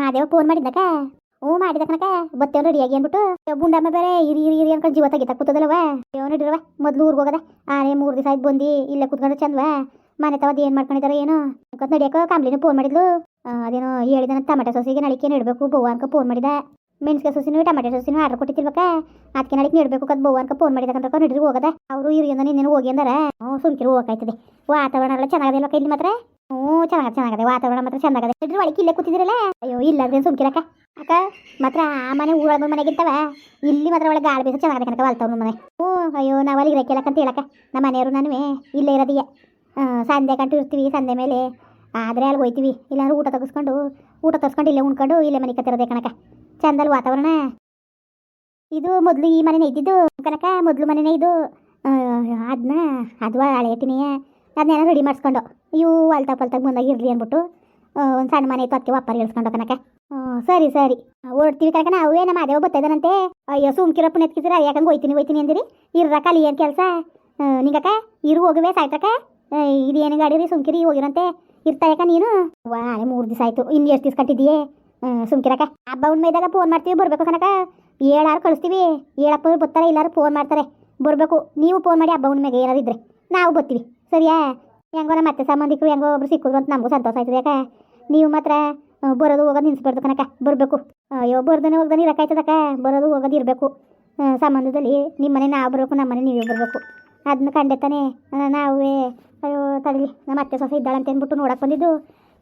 Madeva phone ಮಾಡಿದ್ದಕ್ಕ ಹ್ಞೂ, ಮಾಡಿದ ಕನಕ ಬತ್ತೇವ್ ರೆಡಿಯಾಗಿ ಅಂದ್ಬಿಟ್ಟು ಬುಂಡಮ್ಮ ಬೇರೆ ಇರಿ ಇರಿ ಇರಿ ಅನ್ಕೊಂಡು ಜೀವ ತೆಗಿತಾ ಕೂತದಲ್ಲವ ಯಾವ ನಡಿರವ ಮೊದ್ಲು ಊರಿಗೆ ಹೋಗದ. ಆನೆ ಮೂರು ದಿವಸ ಆಯ್ತು ಬಂದು, ಇಲ್ಲೇ ಕೂತ್ಕೊಂಡು ಚಂದವ? ಮನೆ ತವ ಏನು ಮಾಡ್ಕೊಂಡಿದಾರ ಏನು? ಕತ್ ನಡಿಯಕ ಕಾಂಬ್ಲಿನ ಫೋನ್ ಮಾಡಿದ್ಲು. ಅದೇನೋ ಹೇಳಿದ ಟಮಾಟೆ ಸೊಸಿಗೆ ನಳಿಕೆ ನೆಡ್ಬೇಕು, ಬವ್ವ ಅನ್ಕ ಫೋನ್ ಮಾಡಿದ. ಮೆಣಸಿಗೆ ಸೊಸಿನೂ ಟಮಾಟೆ ಸೊಸಿನೂ ಆರ್ಡರ್ ಕೊಟ್ಟಿರ್ಬೇಕ ಅದಕ್ಕೆ ನಳಿಕೆ ನೆಡ್ಬೇಕು ಕದ್ ಬವ್ವ ಅನ್ಕ ಫೋನ್ ಮಾಡಿದ ಕಂಡ್ರಕ ನಡ್ರಿ ಹೋಗದ. ಅವರು ಇರಿ ಅಂದ ನಿನ್ನೇನು ಹೋಗಿ ಅಂದಾರ? ಹ್ಞೂ, ಸುಮ್ಕಿರು, ಹೋಗಾಯ್ತದೆ. ವಾತಾವರಣ ಎಲ್ಲ ಚೆನ್ನಾಗದೆ ಇಲ್ವಕ್ಕ ಇಲ್ಲಿ ಮಾತ್ರ? ಹ್ಞೂ ಚೆನ್ನಾಗದೆ ಚೆನ್ನಾಗದೆ. ವಾತಾವರಣ ಮಾತ್ರ ಚೆನ್ನಾಗದೆ ನಡ್ರಿ ಒಳಗೆ ಇಲ್ಲೇ ಕೂತಿದ್ರಲ್ಲ? ಅಯ್ಯೋ, ಇಲ್ಲ, ಅದೇನು ಸುಮ್ಕಿರಕ್ಕ. ಅಕ್ಕ, ಮಾತ್ರ ಆ ಮನೆ, ಊರ ಮನೆಗಿಂತವ ಇಲ್ಲಿ ಮಾತ್ರ ಒಳಗೆ ಗಾಳಿ ಬೇಸ ಚೆನ್ನಾಗದೆ ಕನಕ ವಾಲ್ತಾವ್ ಮನೆ. ಹ್ಞೂ ಅಯ್ಯೋ, ನಾವು ಅಲ್ಲಿ ಇರಕ್ಕಿಲ್ಲಕ್ಕಂತ ಹೇಳಕ್ಕ. ನಮ್ಮ ಮನೆಯವರು ನಾನು ಇಲ್ಲೇ ಇರೋದಿಯ ಸಂಜೆ ಕಂಟು ಇರ್ತೀವಿ, ಸಂಜೆ ಮೇಲೆ. ಆದರೆ ಅಲ್ಲಿ ಹೋಯ್ತೀವಿ. ಇಲ್ಲಾಂದ್ರೆ ಊಟ ತೆಗೆಸ್ಕೊಂಡು, ಊಟ ತರ್ಸ್ಕೊಂಡು ಇಲ್ಲೇ ಉಣ್ಕೊಂಡು ಇಲ್ಲೇ ಮನೆ ಕತ್ತಿರೋದೆ ಕಣಕ ಚಂದಲ್ಲಿ ವಾತಾವರಣ. ಇದು ಮೊದಲು ಈ ಮನೆನೇ ಇದ್ದಿದ್ದು ಕನಕ ಮೊದಲು ಮನೆನೇ ಇದು. ಅದನ್ನ ಅದು ಹಳೆ ಟಿನಿಯ ಅದನ್ನೆಲ್ಲ ರೆಡಿ ಮಾಡಿಸ್ಕೊಂಡು ಇವು ಅಲ್ತಾ ಪಲ್ತಾಗ ಬಂದಾಗ ಇರಲಿ ಅಂದ್ಬಿಟ್ಟು ಒಂದು ಸಣ್ಣ ಮನೆ ಇತ್ತು, ಅದಕ್ಕೆ ವಾಪರ್ ಇಳಿಸ್ಕೊಂಡು ಕನಕ ಸರಿ ಸರಿ. ಓಡ್ತೀವಿ ಕನಕ ನಾವು ನಮ್ಮ ಮಾದೇವ ಬರ್ತಾಯಿದ್ದಾನಂತೆ ಅಯ್ಯೋ ಸುಮ್ಕಿರಪ್ಪ ನೆತ್ಕಿಸಿರ ಯಾಕಂಗೆ ಹೋಯ್ತೀನಿ ಹೋಯ್ತೀನಿ ಅಂದಿರಿ. ಇರ್ರ ಅಲ್ಲಿ ಏನು ಕೆಲಸ? ನಿಂಗಕ್ಕ, ಇರು ಹೋಗುವೆ ಸಾಯ್ತಕ್ಕ ಇದೇನು ಗಾಡಿ ರೀ, ಸುಮ್ಕಿರಿ, ಹೋಗಿರಂತೆ. ಇರ್ತಾ ಯಾಕ ನೀನು ವಾಳೆ ಮೂರು ದಿವಸ ಆಯಿತು ಇನ್ನು ಎಷ್ಟು ದಿವಸ ಕಟ್ಟಿದ್ದೀಯೇ? ಸುಮ್ಕಿರಕ್ಕ. ಹಬ್ಬ ಉಣ್ಮೆದಾಗ ಫೋನ್ ಮಾಡ್ತೀವಿ, ಬರಬೇಕು ಕನಕ ಏಳಾರು ಕಳಿಸ್ತೀವಿ. ಏಳಪ್ಪ ಬರ್ತಾರೆ, ಇಲ್ಲಾರು ಫೋನ್ ಮಾಡ್ತಾರೆ. ಬರಬೇಕು, ನೀವು ಫೋನ್ ಮಾಡಿ ಹಬ್ಬ ಉಣ್ಮೆಗೆ ಏನಾರು ಇದ್ರೆ ನಾವು ಬರ್ತೀವಿ. ಸರಿಯಾ? ಹೆಂಗೋ ನಮ್ಮ ಮತ್ತೆ ಸಂಬಂಧಿಕರು ಹೆಂಗೋ ಒಬ್ರು ಸಿಕ್ಕಿದ್ರು ಅಂತ ನಮಗೂ ಸಂತೋಷ ಆಯ್ತದೆ ಯಾಕೆ? ನೀವು ಮಾತ್ರ ಬರೋದು ಹೋಗೋದು ನಿಲ್ಸ್ಬಾರ್ದು ಕನಕ ಬರಬೇಕು. ಅಯ್ಯೋ ಬರ್ದನೆ ಹೋಗ್ದಾನೆ ಇರಕ್ಕಾಯ್ತದಕ್ಕ ಬರೋದು ಹೋಗೋದು ಇರಬೇಕು. ಸಂಬಂಧದಲ್ಲಿ ನಿಮ್ಮ ಮನೆ ನಾವು ಬರಬೇಕು ನಮ್ಮ ಮನೆ ನೀವೇ ಬರಬೇಕು. ಅದನ್ನ ಕಂಡೆ ತಾನೇ ಆ, ನಾವೇ ಅಯ್ಯೋ ತಡಲಿ. ನಮ್ಮ ಅತ್ತೆ ಸೊಸೆ ಇದ್ದಾಳಂತ ಅಂದ್ಬಿಟ್ಟು ನೋಡಕ್ಕೆ ಬಂದಿದ್ದು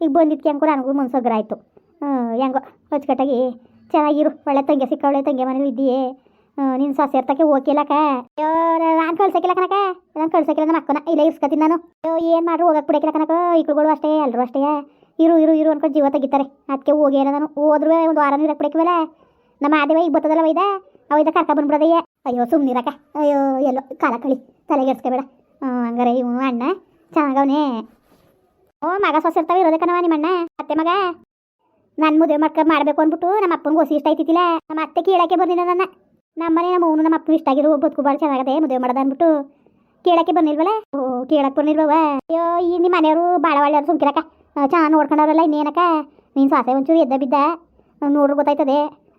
ಈಗ ಬಂದಿದ್ದಕ್ಕೆ ಹೆಂಗೂ ನನಗೂ ಮನ್ಸಗ್ರ ಆಯಿತು. ಹೆಂಗೋ ಅಚ್ಚುಕಟ್ಟಾಗಿ ಚೆನ್ನಾಗಿರು ಒಳ್ಳೆ ತಂಗೆ ಒಳ್ಳೆ ತಂಗೆ ಮನೇಲಿ ಇದ್ದೀಯೇ. ನಿನ್ನ ಸೊಸೆ ಇರ್ತಕ್ಕೆ ಹೋಗಿಲ್ಲಕ್ಕ ಅಯ್ಯೋ ನಾನು ಕಳ್ಸಕ್ಕಿಲ್ಲ ಕನಕ ನಾನು ಕಳ್ಸಕ್ಕಿಲ್ಲ ನಮ್ಮ ಅಕ್ಕನ ಇಲ್ಲೇ ಇರ್ಸ್ಕೊತೀನಿ ನಾನು. ಅಯ್ಯೋ, ಏನು ಮಾಡ್ರು ಹೋಗಕ್ಕೆ ಬಿಡಕ್ಕಿಲ್ಲ ಕನಕ ಇಕ್ಳುಗಳು ಅಷ್ಟೇ ಎಲ್ಲರೂ ಅಷ್ಟೇ. ಇರು ಇರು ಇರು ಅನ್ಕೊಂಡು ಜೀವ ತೆಗಿತಾರೆ. ಅದಕ್ಕೆ ಹೋಗಿಲ್ಲ ನಾನು? ಹೋದ್ರೂ ಒಂದು ವಾರ ಇರಕ್ಕೆ ಬಿಡಕ್ಕಿವಲ್ಲ ನಮ್ಮ ಆದೇವ ಈಗ ಬರ್ತದಲ್ಲ ವೈದ ಅವೈದ ಕರ್ಕ ಬಂದ್ಬಿಡದಯ್ಯ. ಅಯ್ಯೋ ಸುಮ್ಮನಿರಕ ಅಯ್ಯೋ, ಎಲ್ಲೋ, ಕಾಲ ಕಳಿ. ತಲೆಗೆಡ್ಸ್ಕೊಬೇಡ ಹಂಗಾರೆ ಇವನು ಅಣ್ಣ. ಚೆನ್ನಾಗವನೇ ಓ, ಮಗ ಸೊಸೆ ಇರ್ತಾವೆ ಇರೋದೇ ನಿಮ್ಮ ಅಣ್ಣ ಅತ್ತೆ ಮಗ. ನನ್ನ ಮದುವೆ ಮಾಡ್ಕೊ ಮಾಡಬೇಕು ಅಂದ್ಬಿಟ್ಟು ನಮ್ಮ ಅಪ್ಪನಿಗೆ ಹೊಸಿ ಇಷ್ಟ ಐತಿತ್ತಿಲ್ಲ ನಮ್ಮ ಅತ್ತೆ ಕೇಳಕ್ಕೆ ಬಂದಿಲ್ಲ ನನ್ನ. ನಮ್ಮನೆ ನಮ್ಮ ಅವನು ನಮ್ಮ ಅಪ್ಪನ ಇಷ್ಟ ಆಗಿರೋ ಬದುಕು ಭಾಳ ಚೆನ್ನಾಗದೆ, ಮದುವೆ ಮಾಡೋದು ಅಂದ್ಬಿಟ್ಟು ಕೇಳಕ್ಕೆ ಬಂದಿಲ್ವಲ್ಲ? ಓ, ಕೇಳಕ್ಕೆ ಬಂದಿಲ್ವವ? ಅಯ್ಯೋ, ಈ ನಿಮ್ಮ ಮನೆಯವರು ಭಾಳ ಒಳ್ಳೆಯವ್ರು ಸುಮ್ಕಿರಕ್ಕ. ಚೆನ್ನಾಗಿ ನೋಡ್ಕೊಂಡವ್ರಲ್ಲ ಇನ್ನೇನಕ್ಕ? ನೀನು ಸಾಸೆ ಒಂಚೂರು ಎದ್ದ ಬಿದ್ದ. ನೋಡ್ರಿ ಗೊತ್ತಾಯ್ತದೆ.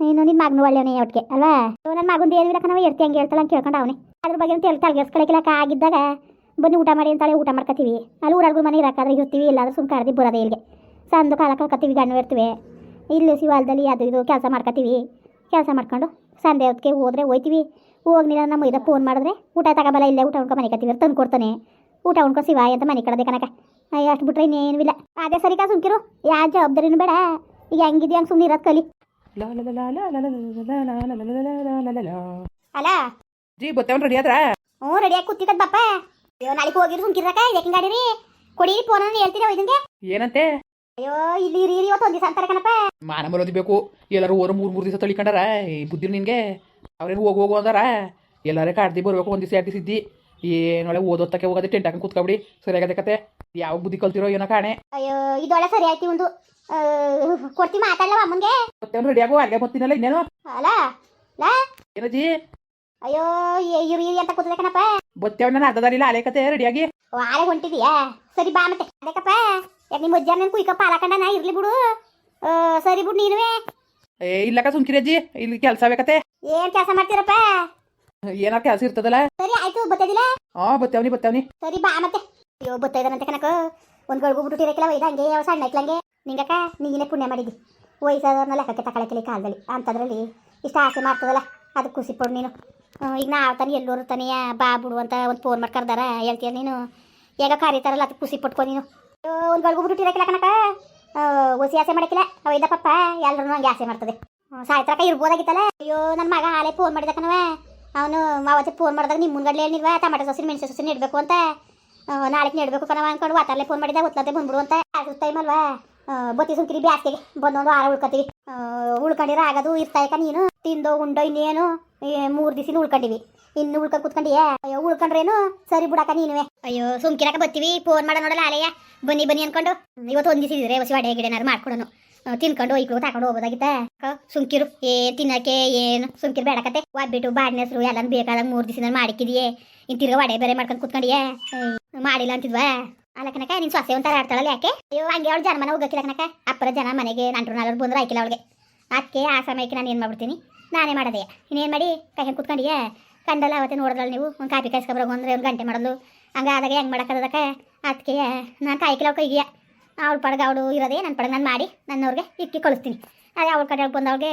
ಇನ್ನು ನಿನ್ನ ಮಗನು ಒಳ್ಳೆಯವನೇ ಒಟ್ಟಿಗೆ, ಅಲ್ವಾ? ನನ್ನ ಮಗಂದು ಏನು ಇರಕ್ಕ ನಾವು ಎರ್ತಿ ಹಂಗೆ ಹೇಳ್ತಾಳೆ ಅಂತ ಕೇಳ್ಕೊಂಡು ಅವನೇ. ಅದ್ರ ಬಗ್ಗೆ ತೆಲ್ ತಲೆಗೆಡ್ಸ್ಕೊಳಕಿಲ್ಲ ಆಗಿದ್ದಾಗ ಬನ್ನಿ ಊಟ ಮಾಡಿ ಅಂತಾಳೆ, ಊಟ ಮಾಡ್ಕೊತೀವಿ ಅಲ್ಲಿ ಊರಾಗೂ ಮನೆ ಇರಕ್ಕಾದ್ರೆ ಇರ್ತೀವಿ. ಇಲ್ಲಾಂದ್ರೆ ಸುಮ್ ಕರ್ದಿ ಬರೋದೇ ಇಲ್ಲಿಗೆ ಸಂದು ಕಾಲ ಕಳ್ಕೊತೀವಿ ಗಣ್ಣು ಇರ್ತೀವಿ. ಇಲ್ಲಿ ಹೊಲದಲ್ಲಿ ಅದು ಇದು ಕೆಲಸ ಮಾಡ್ಕೊತೀವಿ ಕೆಲಸ ಮಾಡ್ಕೊಂಡು ಸಂಡೆ ಹೊತ್ತಿಗೆ ಹೋದ್ರೆ ಹೋಯ್ತೀವಿ ಹೋಗ್ಲಿಲ್ಲ ನಮ್ಮ ಇದ ಫೋನ್ ಮಾಡಿದ್ರೆ ಊಟ ತಗೋಬಲ್ಲ ಇಲ್ಲೇ ಊಟ ಉಣ್ಕೊ ಮನೆ ಕತ್ತೀವಿ ತಂದು ಕೊಡ್ತಾನೆ ಊಟ ಉಣ್ಕೊ ಸಿವಾ ಅಂತ ಮನೆ ಕಡದೆ ಕನಕ ಅಯ್ಯ ಅಷ್ಟು ಬಿಟ್ರೆ ಇನ್ನೇನು ಇಲ್ಲ ಅದೇ ಸರಿಕಾ ಸುಮ್ಕಿರು ಯಾವ ಜವಾಬ್ದಾರಿನೂ ಬೇಡ ಈಗ ಹೆಂಗಿದ್ಯಾ ಹಂಗೆ ಸುಮ್ಮನೆ ಇರೋದು ಕಲಿ ಅಲ್ಲ ಜೀ ಬತ್ತವನ್ ರೆಡಿ ಆದ್ರ ಹ್ಞೂ ರೆಡಿಯಾಗಿ ಕೂತಿದ್ದ ಬಾಪ ಅಯ್ಯೋ ನಾಳೆಗೆ ಹೋಗಿರು ಸುಂಕಿರಕ ಇದಕ್ಕೆ ಗಾಡಿ ರೀ ಕೊಡಿರಿ ಫೋನ್ ಹೇಳ್ತೀರಾ ಇದನ್ಗೆ ಏನಂತೆ ಅಯ್ಯೋ ಇಲ್ಲಿ ರೀ ಇವತ್ತು ಒಂದು ದಿವಸ ಅಂತಾರೆ ಕಣಪ್ಪ. ಮಾನ ಮರೋದಿ ಬೇಕು. ಎಲ್ಲರೂ ಓರ ಮೂರು ಮೂರು ದಿವಸ ತಳಿಕಂಡಾರ ಈ ಬುದ್ಧಿ ನಿನ್ಗೆ? ಅವ್ರೇನು ಹೋಗಿ ಹೋಗು ಅಂದಾರ? ಎಲ್ಲರೇ ಕಾಡ್ದಿ ಬರ್ಬೇಕು ಒಂದು ದಿವಸ ಎರಡು ದಿವಸ ಇದ್ದಿ. ಏನೊಳೆ ಓದೋತ್ತಕ್ಕೆ ಹೋಗೋದೆ ಟೆಂಟ್ ಹಾಕೊಂಡು ಕೂತ್ಕೊಬಿಡಿ. ಸರಿಯಾಗದೆ ಕತೆ. ಯಾವ ಬುದ್ಧಿ ಕಲ್ತಿರೋ ಏನೋ ಕಾಣೆ. ಅಯ್ಯೋ ಇದೊಳ ಸರಿ ಆಯ್ತು ಒಂದು ಕೊಡ್ತಿ ಮಾತಾಡಲ್ಲ ಅಮ್ಮಂಗೆ? ಮತ್ತೆ ರೆಡಿ ಆಗೋ? ಅಲ್ಲಿಗೆ ಬರ್ತೀನಲ್ಲ ಇನ್ನೇನು? ಅಲ್ಲ ಏನಜ್ಜಿ? ಅಯ್ಯೋ ಇರಿ ಇರಿ ಅಂತ ಕೂತದೆ ಕಣಪ್ಪ. ಬತ್ತೇವ್ ನಾನು ಅರ್ಧದಾರಿಲ್ಲ ಅಲೆ ಕತೆ ರೆಡಿಯಾಗಿ ಆಳೆ ಹೊಂಟಿದೀಯಾ? ಸರಿ ಬಾ ಮತ್ತೆ. ಅದಕ್ಕಪ್ಪ ಯಾಕೆ ನಿಮ್ಮ ಅಜ್ಜ ನನ್ ಕುಯ್ಕಪ್ಪ ಹಾಲಕಂಡ ನಾ ಇರ್ಲಿ ಬಿಡು. ಆ, ಸರಿ ಬಿಡು ನೀನು ಏ ಇಲ್ಲಕ್ಕ ಸುಮ್ಕಿರಜ್ಜಿ ಇಲ್ಲಿ ಕೆಲಸ ಬೇಕತೆ ಏನ್ ಕೆಲಸ ಮಾಡ್ತೀರಪ್ಪ? ಏನಾರ ಕೆಲಸ ಇರ್ತದಲ್ಲ? ಸರಿ ಆಯ್ತು ಬತ್ತದಿಲ್ಲ? ಹಾ ಬತ್ತವ್ನಿ ಬತ್ತವ್ನಿ. ಸರಿ ಬಾ ಮತ್ತೆ. ಅಯ್ಯೋ ಬತ್ತ ಇದ್ದಾನಂತೆ ಕನಕ ಒಂದ್ ಗಳಿಗೂ ಬಿಟ್ಟು ಇರಕ್ಕಿಲ್ಲ ಒಯ್ದ ಹಂಗೆ ಯಾವ ಸಣ್ಣ ಐಕ್ಲಂಗೆ ನಿಂಗಕ್ಕ ನೀನೇ ಪುಣ್ಯ ಮಾಡಿದ್ದಿ ವಯಸ್ಸಾದವ್ರನ್ನ ಲೆಕ್ಕಕ್ಕೆ ತಕಳಕ್ಕೆ ಈ ಕಾಲದಲ್ಲಿ. ಅಂತದ್ರಲ್ಲಿ ಇಷ್ಟ ಆಸೆ ಮಾಡ್ತದಲ್ಲ ಅದಕ್ಕೆ ಖುಷಿ ಪಡು ನೀನು. ಈಗ ನಾವು ತಾನೆ ಎಲ್ಲರೂ ತಾನೆಯ ಬಾ ಬಿಡು ಅಂತ ಒಂದು ಫೋನ್ ಮಾಡಿ ಕರ್ದಾರ ಹೇಳ್ತೀಯ ನೀನು. ಈಗ ಕರೀತಾರಲ್ಲ ಅದಕ್ಕೆ ಖುಷಿ ಪಟ್ಕೊ ನೀನು. ಒಂದು ಬಳಗು ಬಿಟ್ಟು ಇರಕ್ಕಿಲ್ಲ ಕನಕ ಒಸಿ ಆಸೆ ಮಾಡಕ್ಕಿಲ್ಲ ಅವೈದ ಪಪ್ಪ ಎಲ್ಲರೂ ಹಂಗೆ ಆಸೆ ಮಾಡ್ತದೆ. ಸಾಯ್ತರಕ ಇರ್ಬೋದಾಗಿತ್ತಲ್ಲ. ಅಯ್ಯೋ ನನ್ನ ಮಗ ಹಾಲೆ ಫೋನ್ ಮಾಡಿದ ಕಣವ. ಅವನು ಅವತ್ತೆ ಫೋನ್ ಮಾಡಿದಾಗ ನಿಮ್ಮ ಮುಂದ್ಗಡೆ ಹೇಳಿಲ್ವಾ ಟಮಾಟೊ ಸೊಸಿನ ಮೆಣಸು ಸೊಸಿನ ಇಡಬೇಕು ಅಂತ. ನಾಳೆಗೆ ನೀಡಬೇಕು ಕಣವ ಅನ್ಕೊಂಡು ವಾತಾಲೆ ಫೋನ್ ಮಾಡಿದಾಗ ಹೊತ್ತಂತೆ ಬಂದ್ಬಿಡು ಅಂತ. ಟೈಮ್ ಅಲ್ವಾ? ಬತ್ತಿ ಸುಂಕಿರಿ ಬ್ಯಾಸ್ಗೆಗೆ. ಬಂದೊಂದು ಆರ ಉಳ್ಕೊತೀವಿ. ಉಳ್ಕೊಂಡಿರೋ, ಆಗದು ಆಗೋದು ಇರ್ತಾಯಕ ನೀನು. ತಿಂದೋ, ಉಂಡೋ ಇನ್ನೇನು ಮೂರು ದಿವಸ ಉಳ್ಕೊಂಡಿವಿ. ಇನ್ನು ಉಳ್ಕೊಂಡು ಕುತ್ಕೊಂಡಿಯಾ? ಅಯ್ಯೋ, ಉಳ್ಕೊಂಡ್ರೇನು? ಸರಿ ಬಿಡಾಕ ನೀನುವೆ. ಅಯ್ಯೋ ಸುಮ್ಕಿರಾಕ ಬರ್ತೀವಿ ಫೋನ್ ಮಾಡ ನೋಡಲ್ಲ ಅಲೆಯ ಬನ್ನಿ ಬನ್ನಿ ಅನ್ಕೊಂಡು. ಇವತ್ತು ಒಂದು ದಿವಸ ಇದ್ರೆ ಹೊಸ ಗಿಡ ಗಿಡನಾರು ಮಾಡ್ಕೊಡೋನು. ತಿನ್ಕೊಂಡು ಒಯ್ಕೊಂಡು ಹಾಕೊಂಡು ಹೋಗೋದಾಗಿತ್ತ? ಸುಮ್ಕಿರು. ಏ, ತಿನ್ನಕ್ಕೆ ಏನು? ಸುಮ್ಕಿರು ಬೇಡಕತ್ತೆ ಒಬ್ಬಿಟ್ಟು ಬಾಡಿನ ಎಲ್ಲ ಬೇಕಾದಾಗ ಮೂರು ದಿವಸ ಮಾಡಿಕ್ಕಿದೆಯೇ ಇನ್ ತಿರ್ಗ ವಡೆ ಬೇರೆ ಮಾಡ್ಕೊಂಡು ಕುತ್ಕೊಂಡಿಯೇ? ಮಾಡಿಲ್ಲ ಅಂತಿದ್ವಾ? ಅಲ್ಲ ನಿನ್ ಸೊಸೆ ಒಂಥರ ಆಡ್ತಾಳಲ್ಲ ಯಾಕೆ? ಅಯ್ಯೋ, ಹಂಗೆ ಅವಳು ಜನ ಮನೆ ಹೋಗಕ್ಕಿಲ್ಲ ಕನಕ ಅಪ್ಪರ ಜನ ಮನೆಗೆ ನಂಟ್ರು ನಾಲ್ವರು ಬಂದ್ರೆ, ಆಯ್ಕಿಲ್ಲ ಅವಳಿಗೆ. ಅದಕ್ಕೆ ಆ ಸಮಯಕ್ಕೆ ನಾನು ಏನು ಮಾಡ್ಬಿಡ್ತೀನಿ? ನಾನೇ ಮಾಡೋದೆ ಇನ್ನೇನು ಮಾಡಿ? ಕೈ ಹೆಂಗೆ ಕುತ್ಕೊಂಡಿಯೇ? ಕಂಡಲ್ಲ, ಅವತ್ತೇ ನೋಡಿದ್ರಲ್ಲ ನೀವು? ಒಂದು ಕಾಪಿ ಕಾಯಿಸ್ಕೊಬರೋಗು ಅಂದ್ರೆ ಒಂದು ಗಂಟೆ ಮಾಡೋದು ಹಂಗಾದಾಗ ಹೆಂಗೆ ಮಾಡೋಕ್ಕದಕ್ಕೆ? ಅದಕ್ಕೆ ನಾನು ಕಾಯಿ ಅವ್ಳ ಕೈಗೆ ಅವಳ ಪಡಗ ಅವಳು ಇರೋದೇ ನನ್ನ ಪಡಗ ನಾನು ಮಾಡಿ, ನನ್ನವ್ರಿಗೆ ಇಕ್ಕಿ ಕಳಿಸ್ತೀನಿ. ಅದೇ ಅವ್ಳ ಕಡೆ ಬಂದವ್ಳಿಗೆ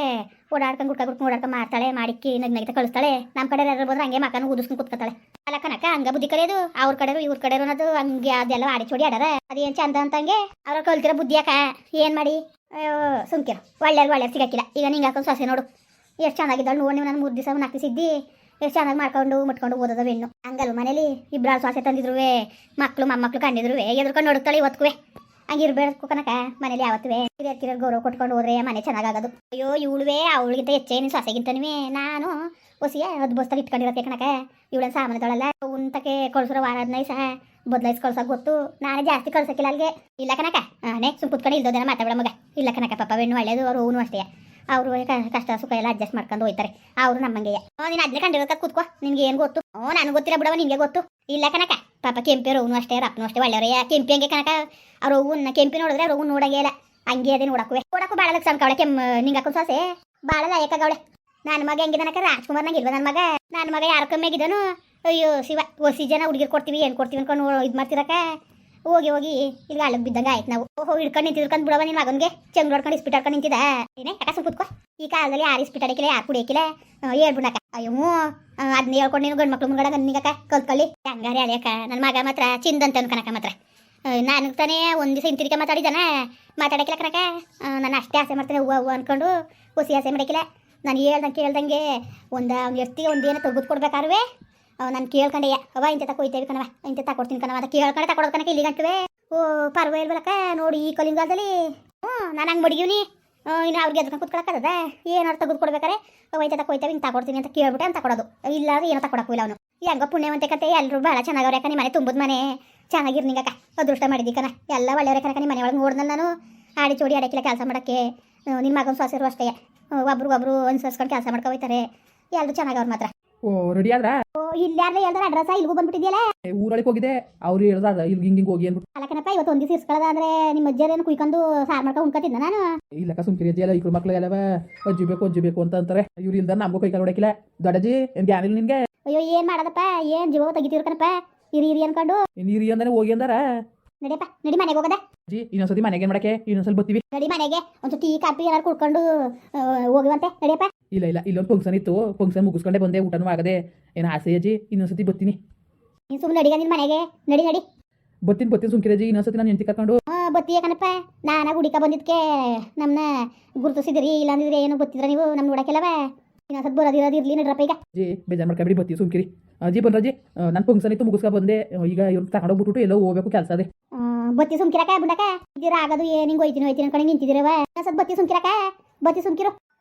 ಓಡಾಡ್ಕೊಂಡು, ಗುಡ್ಕ ಗುಡ್ಕ ಓಡಾಡ್ಕೊಂಡು ಮಾಡ್ತಾಳೆ ಮಾಡಿಕ್ಕಿ ನಗ್ ನಗಿತ ಕಳಿಸ್ತಾಳೆ. ನಮ್ಮ ಕಡೆ ಯಾರು ಬಂದ್ರೆ ಹಂಗೆ ಮಕ್ಕನ ಉದಿಸ್ಕೊಂಡು ಕುತ್ಕೊತಾಳೆ. ಅಲ್ಲ ಕನಕ, ಹಂಗೆ ಬುದ್ಧಿ ಕಲಿಯೋದು? ಅವ್ರ ಕಡೆರು ಇವ್ರ ಕಡೆರು ಅನ್ನೋದು ಹಂಗೆ ಅದೆಲ್ಲ ಆಡಿ ಚೋಡಿ ಆಡಾರ? ಅದೇನು ಚಂದ ಅಂತಂಗೆ ಅವ್ರ ಕಲ್ತಿರೋ ಬುದ್ಧಿ ಯಾಕ? ಏನು ಮಾಡಿ? ಸುಮ್ಕಿರು. ಒಳ್ಳೆ ಒಳ್ಳೆ ಸಿಗಕ್ಕಿಲ್ಲ. ಈಗ ನಿಂಗೆ ಹಾಕೊಂಡು ಸೊಸೆ ನೋಡು. ಎಷ್ಟು ಚೆನ್ನಾಗಿದ್ದಾಳು ನೋಡಿ ನೀವು ನಾನು ಮೂರು ದಿವಸ ನಾಲ್ಕು ಸಿದ್ದಿ ಎಷ್ಟು ಚೆನ್ನಾಗಿ ಮಾಡ್ಕೊಂಡು, ಮುಟ್ಕೊಂಡು ಓದೋದ ಹೆಣ್ಣು ಹಂಗಲ್ವ ಮನೇಲಿ? ಇಬ್ಬರು ಸ್ವಾಸೆ ತಂದಿದ್ರುವೆ ಮಕ್ಕಳು ಮೊಮ್ಮಕ್ಳು ಕಂಡಿದ್ರುವೆ, ಎದ್ರುಕೊಂಡು ನೋಡುತ್ತಾಳೆ ಇವತ್ತುವೆ ಹಂಗೆ ಇರ್ಬೇಕು ಕನಕ, ಮನೇಲಿ ಯಾವತ್ತುವೆ. ಹಿರಿಯರ್ ಕಿರಿಯರ್ ಗೌರವ ಕೊಟ್ಕೊಂಡು ಹೋದ್ರೆ ಮನೆ ಚೆನ್ನಾಗಾಗೋದು. ಅಯ್ಯೋ, ಇವಳುವೆ, ಅವಳಿಗಿಂತ ಹೆಚ್ಚೇ ನಿನ್ನ ಸೊಸೆಗಿಂತನೂ ನಾನು ಹೊಸಿಯ ಅದು ಬಸ್ತಾಗ ಇಟ್ಕೊಂಡಿರತ್ತೆ ಕಣಕ ಇವಳನ್ನ ಸಾಮಾನ್ಯದೊಳಲ್ಲ ಉಂತಕ್ಕೆ ಕಳ್ಸಿರೋ ವಾರ ಹದಿನೈದು ಸಹ ಬದಲಾಯಿಸಿ ಕಳ್ಸೋಕೆ ಗೊತ್ತು. ನಾನೇ ಜಾಸ್ತಿ ಕಳ್ಸಕ್ಕಿಲ್ಲ ಅಲ್ಲಿಗೆ ಇಲ್ಲ ಕನಕ. ನಾನೇ ಸುಮ್ ಕುತ್ಕೊಂಡು ಇಲ್ದೋದೇನ ಮಾತಾಡ ಮಗ. ಇಲ್ಲ ಕನಕ, ಪಾಪ, ಬೆಣ್ಣು ಒಳ್ಳೇದು ಅವ್ರು ಹೂನು ಅಷ್ಟೇ. ಅವರು ಕಷ್ಟ ಸುಖ ಎಲ್ಲ ಅಡ್ಜಸ್ಟ್ ಮಾಡ್ಕೊಂಡು ಹೋಯ್ತಾರೆ. ಅವರು ನಮ್ಮಂಗೆ ನೀನು ಅದನ್ನೇ ಕಂಡಿರೋಕ ಕೂತ್ಕೋ. ನಿನ್ಗೆ ಏನು ಗೊತ್ತು? ಓ ನನಗೆ ಗೊತ್ತಿರ ಬಿಡವ ನಿಮಗೆ ಗೊತ್ತು. ಇಲ್ಲ ಕನಕ ಪಾಪ ಕೆಂಪಿಯರು ಅವನು ಅಷ್ಟೇ ರಪ್ಪನು ಅಷ್ಟೇ, ಒಳ್ಳೆಯವ್ರೆ. ಕೆಂಪಿ ಹಂಗೆ ಕನಕ ಅವ್ರು ಹೂವನ್ನ ಕೆಂಪಿ ನೋಡಿದ್ರೆ ಅವ್ರು ಹೂವು ನೋಡಂಗೇ ಇಲ್ಲ. ಹಂಗೆ ಅದೇ ನೋಡಕ್ಕೂ ನೋಡಕ್ಕೂ ಭಾಳ ಅವಳೆ ಕೆಮ್ಮ ನಿಂಗೆ ಹಾಕೊಂಡು ಸೊಸೆ ಭಾಳ ಲಾಯಕಾಗವಳೆ ನನ್ನ ಮಗ ಹೆಂಗಿದೆ ನನಕ ರಾಜ್ಕುಮಾರ್ ನಂಗೆ ಇಲ್ವ ನನ್ನ ಮಗ? ನನ್ನ ಮಗ ಯಾರ ಕಮ್ಮಿ ಆಗಿದ್ದಾನು ಅಯ್ಯೋ, ಶಿವ ಒಸಿ ಜನ ಹುಡುಗಿರು ಕೊಡ್ತೀವಿ, ಏನು ಕೊಡ್ತೀವಿ ಅನ್ಕೊಂಡು ಇದು ಮಾಡ್ತಿರಕ ಹೋಗಿ ಹೋಗಿ ಇಲ್ಲಿ ಅಳಗ್ ಬಿದ್ದಂಗೆ ಆಯ್ತು ನಾವು. ಓಹೋ, ಹಿಡ್ಕೊಂಡು ನಿಂತಿದ್ಕೊಂಡು ಬಿಡವ ನಿನ್ನ ಮಗನಿಗೆ? ಚಂಗ್ ನೋಡ್ಕೊಂಡು ಇಸ್ಪಿಟ್ ಹಾಕೊಂಡು ನಿಂತಿದ್ದ. ಏನೇ ಯಾಕೆ ಸುಮ್ ಕೂತ್ಕೋ. ಈ ಕಾಲದಲ್ಲಿ ಯಾರು ಇಸ್ಪಿಟ್ ಹಾಕಿಲ್ಲ ಯಾರು ಕುಡಿಯಕಿಲ್ಲ ಹೇಳ್ಬಿಡಕ್ಕ ಅಯ್ಯೋ ಅದನ್ನ ಹೇಳ್ಕೊಂಡು ನೀನು ಗಂಡು ಮಕ್ಳು ಮುಂಗಡ ನಿಂಗಕ್ಕ ಕಲ್ತ್ಕೊಳ್ಳಿ ಹಂಗಾರೆ ಅಳಿಯಕ್ಕ ನನ್ನ ಮಗ ಮಾತ್ರ ಚಿಂದಂತ ಅನ್ಕನಕ ಮಾತ್ರ. ನಾನು ತಾನೇ ಒಂದು ದಿವಸ ಹಿಂತಿರಿಕೆ ಮಾತಾಡಿದ್ದಾನೆ? ಮಾತಾಡಕ್ಕಿಲ್ಲ ಕನಕ ನಾನು ಅಷ್ಟೇ ಆಸೆ ಮಾಡ್ತೇನೆ, ಹೂವು ಹೂವು ಅನ್ಕೊಂಡು ಹುಸಿ ಆಸೆ ಮಾಡಕ್ಕಿಲ್ಲ. ನಾನು ಹೇಳ್ದಂಗೆ ಕೇಳ್ದಂಗೆ ಒಂದು ಒಂದು ಎಷ್ಟಿಗೆ ಒಂದು ಏನೋ ತೊಗೊದು ನಾನು ಕೇಳ್ಕೊಂಡೆ ಅವ ಇಂಥ ತಕೊಯ್ತೇವೆ ಕಣವ ಇಂತ ತಕೊಡ್ತೀನಿ ಕಣವ ಅಂತ ಕೇಳ್ಕೊಂಡೆ ತಕೊಡೋದು ಕಣಕ್ಕೆ ಇಲ್ಲಿ ಗಂಟುವೆ ಓ, ಪರ್ವ ಇಲ್ವಲಕ್ಕ ನೋಡಿ ಈ ಕಲಿಂಗಾಲದಲ್ಲಿ. ಹ್ಞೂ, ನಾನು ಹಂಗೆ ಮಡಿಗಿವ್ನಿ. ಇನ್ನು ಅವ್ರಿಗೆ ಅದಕ್ಕೆ ಕುತ್ಕೊಳಕ್ಕದ ಏನಾರು ತೆಗೆದು ಕೊಡ್ಬೇಕಾರೆ? ಇಂಥ ತಕೊಯ್ತೇವೆ ಹಿಂಗೆ ತಕೊಡ್ತೀನಿ ಅಂತ ಕೇಳ್ಬಿಟ್ಟೆ, ಅಂತ ತಕೊಡೋದು ಇಲ್ಲ ಏನ ಏನೋ ಇಲ್ಲ ಅವನು. ಹೆಂಗ ಪುಣ್ಯವಂತೆ ಕತೆ ಎಲ್ಲರೂ ಭಾಳ ಚೆನ್ನಾಗವ್ರೆ ಕಣಿ ಮನೆ ತುಂಬದ ಮನೆ. ಚೆನ್ನಾಗಿರ್ ನಿಂಗಕ್ಕ ಅದೃಷ್ಟ ಮಾಡಿದ್ದಿ ಕಣ. ಎಲ್ಲ ಒಳ್ಳೆಯವ್ರೆ ಕನಕ ನಿಮ್ಮ ಮನೆ ಒಳಗೆ ನೋಡ್ದಲ್ಲ ನಾನು. ಆಡಿ ಚೋಡಿ ಅಡಕಿಲ್ಲ ಕೆಲಸ ಮಾಡೋಕ್ಕೆ. ನಿನ್ನ ಮಗನ ಸೊಸೆರು ಅಷ್ಟೇ. ಒಬ್ರಿಗೊಬ್ರು ಅನುಸರಿಸ್ಕೊಂಡು ಕೆಲಸ ಮಾಡ್ಕೊ ಹೋಯ್ತಾರೆ. ಎಲ್ಲರೂ ಚೆನ್ನಾಗವ್ರು ಮಾತ್ರ. ಓ ರೆಡಿ ಆದ್ರಾ? ಓ ಇಲ್ಲಿ ಯಾರು ಹೇಳ್ದಾರ ಅಡ್ರೆಸ್ ಇಲ್ಗೂ ಬಂದ್ಬಿಟ್ಟಿದ್ಯಲ್ಲ? ಏ, ಊರೊಳಗೆ ಹೋಗಿದೆ ಅವ್ರು ಹೇಳ್ದ ಇಲ್ಲಿ ಹಿಂಗೆ ಹಿಂಗೆ ಹೋಗಿ ಅಂದ್ಬಿಟ್ಟು. ಅಲ್ಲಕನಪ್ಪ ಇವತ್ತು ಒಂದಿವ್ಸ ಇಸ್ಕೊಳ್ಳೋದ ಅಂದ್ರೆ ನಿಮ್ಮ ಅಜ್ಜಿಯರೇನು ಕುಯ್ಕೊಂಡು ಸಾರ್ ಮಾಡ್ಕೊಂಡು ಉಣ್ಕೊತಿದ್ದ ನಾನು? ಇಲ್ಲಕ್ಕ ಸುಮ್ಕಿರಿ ಅಜ್ಜಿ ಎಲ್ಲ ಇಕ್ಳು ಮಕ್ಳು ಎಲ್ಲವ ಅಜ್ಜಿ ಬೇಕು ಅಜ್ಜಿ ಬೇಕು ಅಂತ ಅಂತಾರೆ. ಇವ್ರು ಇಲ್ದ ನಮಗೂ ಕೈ ಕಾಲು ಹೊಡಕಿಲ್ಲ ದೊಡ್ಡಜ್ಜಿ ಏನು ಗ್ಯಾನ್ ಇಲ್ಲ ನಿನ್ಗೆ? ಅಯ್ಯೋ ಏನು ಮಾಡೋದಪ್ಪ? ಏನು ಜೀವ ತೆಗಿತೀರ್ಕನಪ್ಪ ಇರಿ ಇರಿ ಅನ್ಕೊಂಡು. ನೀರು ಅಂದಾನೆ ಹೋಗಿ ಅಂದಾರ? ನಡಿಯಪ್ಪ ನಡಿ ಮನೆಗೆ ಹೋಗದ. ಅಜ್ಜಿ ಇನ್ನೊಂದ್ಸತಿ ಮನೆಗೆ ಏನು ಮಾಡಕ್ಕೆ? ಇನ್ನೊಂದ್ಸಲ ಬತ್ತೀವಿ ನಡಿ ಮನೆಗೆ. ಒಂದು ಟೀ ಕಾಫಿ ಏನಾರು ಕುಡ್ಕೊಂಡು ಆ, ಹೋಗುವಂತೆ. ನಡಿಯಪ್ಪ. ಇಲ್ಲ ಇಲ್ಲ ಇಲ್ಲೊಂದು ಫಂಕ್ಷನ್ ಇತ್ತು. ಫಂಕ್ಷನ್ ಮುಗಿಸ್ಕೊಂಡೆ ಬಂದೆ ಊಟನೂ ಆಗದೆ. ಏನು ಆಸೆ ಅಜ್ಜಿ? ಇನ್ನೊಂದ್ಸತಿ ಬರ್ತೀನಿ. ನೀನು ಸುಮ್ಮನೆ ನಡಿಗ ನಿನ್ನ ಮನೆಗೆ. ನಡಿ ನಡಿ. ಬರ್ತೀನಿ ಬರ್ತೀನಿ ಸುಮ್ಕಿರ ಅಜ್ಜಿ. ಇನ್ನೊಂದ್ಸತಿ ನಾನು ಹೆಂಡತಿ ಕರ್ಕೊಂಡು ಹಾ ಬತ್ತೀಯ ಕಣಪ್ಪ. ನಾನು ಹುಡಿಕ ಬಂದಿದ್ಕೆ ನಮ್ಮನ್ನ ಗುರುತಿಸಿದಿರಿ ಇಲ್ಲಾಂದಿದ್ರೆ ಏನು ಗೊತ್ತಿದ್ರ ನೀವು ನಮ್ಮ ನೋಡಕ್ಕೆಲ್ಲವ? ಇನ್ನೊಂದ್ಸತ್ ಬರೋದಿರೋದು ಇರ್ಲಿ ನಡ್ರಪ್ಪ ಈಗ. ಅಜ್ಜಿ ಬೇಜಾರು ಮಾಡ್ಕೊಬಿಡಿ ಬರ್ತೀವಿ ಸುಮ್ಕಿರಿ. ಅಜ್ಜಿ ಬಂದ್ರಜ್ಜಿ ನನ್ನ ಫಂಕ್ಷನ್ ಇತ್ತು ಮುಗಿಸ್ಕೊ ಬಂದೆ. ಈಗ ಇವ್ರು ತಗೊಂಡೋಗ್ಬಿಟ್ಟು ಎಲ್ಲೋ ಹೋಗ್ಬೇಕು ಕೆಲಸ ಅದೇ. ಬತ್ತಿ ಸುಮ್ಕಿರಕ ಬಿಡಕ ಇದ್ದೀರ ಆಗೋದು ಏನು ಹಿಂಗೆ ಹೋಯ್ತೀನಿ ಹೋಯ್ತೀನಿ ಅನ್ಕೊಂಡು ನಿಂತಿದ್ದೀರವ? ಇನ್ನೊಂದ್ಸತಿ ಬತ್ತಿ ಸುಮ್ಕಿರಕ ಬತ್ತಿ ಸುಮ್ಕಿರು.